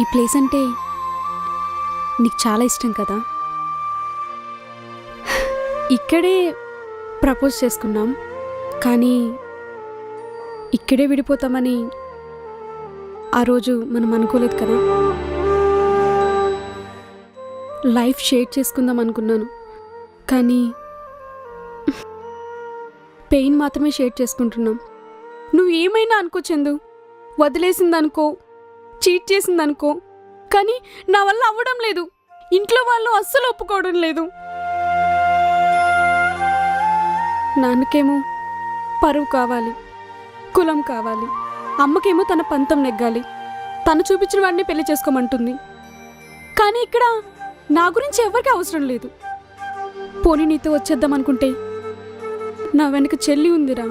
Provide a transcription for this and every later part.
ఈ ప్లేస్ అంటే నీకు చాలా ఇష్టం కదా? ఇక్కడే ప్రపోజ్ చేసుకున్నాం. కానీ ఇక్కడే విడిపోతామని ఆ రోజు మనం అనుకోలేదు కదా? లైఫ్ షేర్ చేసుకుందాం అనుకున్నాను. కానీ పెయిన్ మాత్రమే షేర్ చేసుకుంటున్నాం. నువ్వు ఏమైనా అనుకో చందు. వదిలేసిందనుకో చీట్ చేసిందనుకో. కానీ నా వల్ల అవ్వడం లేదు. ఇంట్లో వాళ్ళు అస్సలు ఒప్పుకోవడం లేదు. నాన్నకేమో పరువు కావాలి కులం కావాలి అమ్మకేమో తన పంతం నెగ్గాలి తను చూపించిన వాడిని పెళ్ళి చేసుకోమంటుంది. కానీ ఇక్కడ నా గురించి ఎవరికి అవసరం లేదు. పోనీ నీతో వచ్చేద్దాం అనుకుంటే నా వెనక చెల్లి ఉందిరా.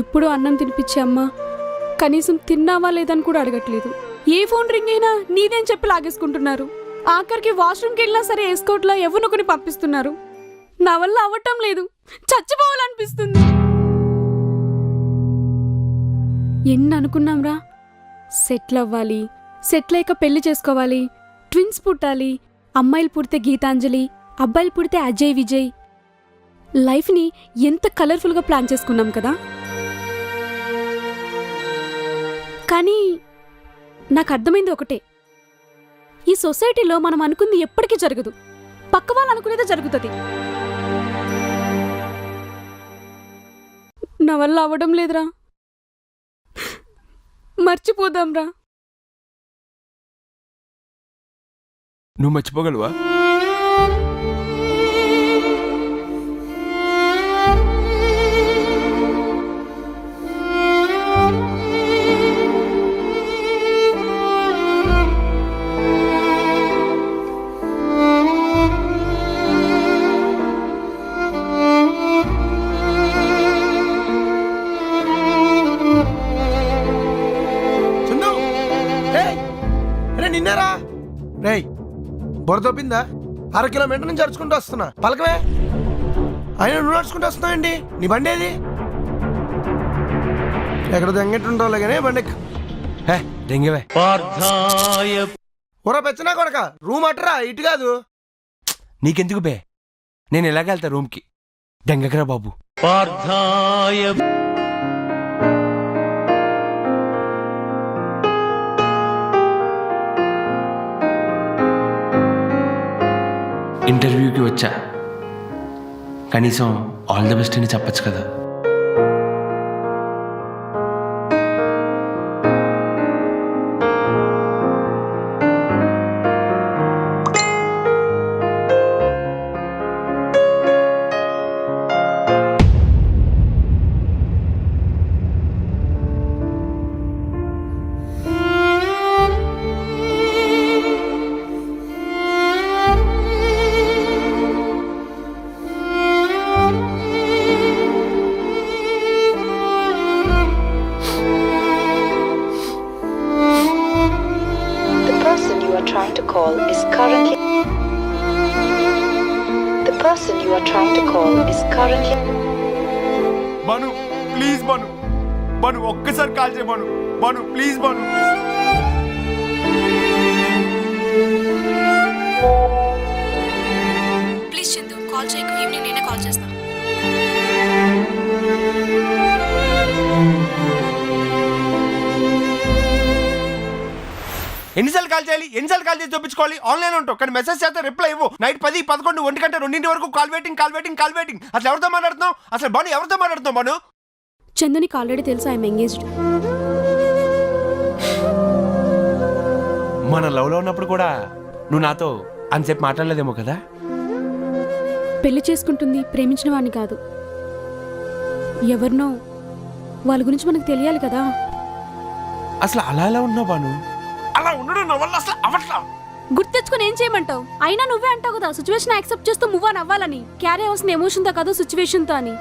ఎప్పుడు అన్నం తినిపించే అమ్మ కనీసం తిన్నావా లేదని కూడా అడగట్లేదు. ఏ ఫోన్ రింగ్ అయినా నీదేం చెప్పి లాగేసుకుంటున్నారు? ఆఖరికి వాష్రూమ్కి వెళ్ళినా సరే ఎస్కోట్లో ఎవరినొకని పంపిస్తున్నారు? నా వల్ల అవ్వటం లేదు. చచ్చిపోవాలనిపిస్తుంది. ఎన్ని అనుకున్నాంరా సెటిల్ అవ్వాలి సెటిల్ అయ్యాక పెళ్ళి చేసుకోవాలి ట్విన్స్ పుట్టాలి అమ్మాయిలు పుడితే గీతాంజలి అబ్బాయిలు పుడితే అజయ్ విజయ్. లైఫ్ని ఎంత కలర్ఫుల్గా ప్లాన్ చేసుకున్నాం కదా? కానీ నాకు అర్థమైంది ఒకటే. ఈ సొసైటీలో మనం అనుకుంది ఎప్పటికీ జరగదు. పక్క వాళ్ళు అనుకునేదే జరుగుతుంది. నా వల్ల అవ్వడం లేదురా. మర్చిపోదాంరా. నువ్వు మర్చిపోగలవా? బుర్ర తప్పిందా అర కిలోమీటర్ నుంచి అరుచుకుంటూ వస్తున్నా. పలకవే. అయినా నువ్వు నడుచుకుంటూ వస్తున్నావండి నీ బండి ఏది? ఎక్కడ దెంగెట్టుంటావులే కానీ బండి. హే దెంగవే. ఊరా పెచ్చనా కొడక రూమ్ అట్టరా ఇటు కాదు. నీకెందుకు బే? నేను ఎలాగెళ్తా రూమ్కి? దెంగకరా బాబు. ఇంటర్వ్యూకి వచ్చా. కనీసం ఆల్ ద బెస్ట్ అని చెప్పొచ్చు కదా. trying to call is currently. The person you are trying to call is currently. Banu please Banu Banu ఒక్కసారి కాల్ చేయ బాను బాను ప్లీజ్ బాను ఎన్నిసార్లు కాల్ చేయాలి? ఎన్నిసార్లు కాల్ చేసి చూపించుకోవాలి? ఆన్లైన్ ఉంటావు కానీ మెసేజ్ చేస్తే రిప్లై ఇవ్వు. నైట్ పది పదకొండు ఒంటి గంట రెండింటి వరకు call waiting call waiting call waiting. అసలు ఎవరితో మాట్లాడుతున్నావు? అసలు బాను ఎవరితో మాట్లాడుతున్నావు బాను? చందు నీకు ఆల్రెడీ తెలుసు? I'm engaged. మన లవ్లో ఉన్నప్పుడు కూడా నువ్వు నాతో అంతసేపు మాట్లాడలేదేమో కదా? పెళ్ళి చేసుకుంటుంది ప్రేమించిన వాడిని కాదు. ఎవరినో వాళ్ళ గురించి మనకు తెలియాలి కదా? అసలు అలా ఎలా ఉన్నావు బాను? అలా ఉండడం నా వల్ల అసలు అవట్లా గుర్తెచ్చుకొని ఏం చేయమంటావు? అయినా నువ్వే అంటావు కదా సిచ్యువేషన్ యాక్సెప్ట్ చేస్తూ మూవ్ ఆన్ అవ్వాలని. క్యారీ అవ్వాల్సిన ఎమోషన్తో కాదు సిచ్యువేషన్తో అని.